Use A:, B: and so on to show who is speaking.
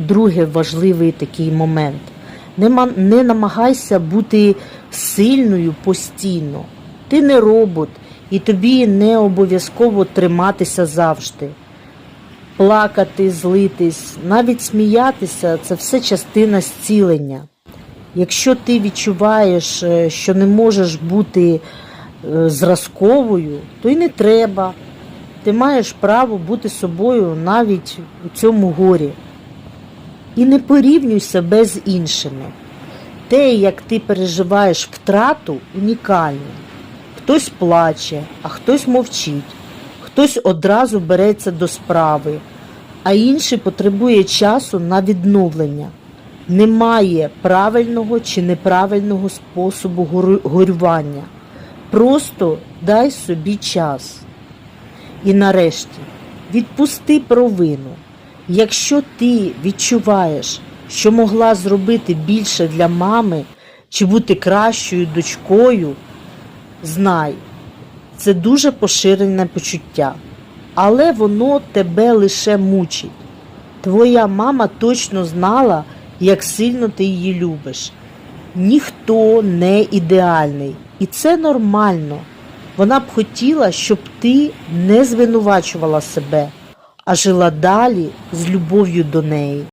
A: другий важливий такий момент. Не, намагайся бути сильною постійно. Ти не робот, і тобі не обов'язково триматися завжди. Плакати, злитись, навіть сміятися це все частина зцілення. Якщо ти відчуваєш, е, що не можеш бути е, зразковою, то й не треба. Ти маєш право бути собою навіть у цьому горі. І не порівнюй себе з іншими. Те, як ти переживаєш втрату, унікальне. Хтось плаче, а хтось мовчить, хтось одразу береться до справи, а інший потребує часу на відновлення. Немає правильного чи неправильного способу горювання. Просто дай собі час. І нарешті відпусти провину. Якщо ти відчуваєш, що могла зробити більше для мами чи бути кращою дочкою, знай, це дуже поширене почуття, але воно тебе лише мучить. Твоя мама точно знала, як сильно ти її любиш. Ніхто не ідеальний, і це нормально. Вона б хотіла, щоб ти не звинувачувала себе, а жила далі з любов'ю до неї.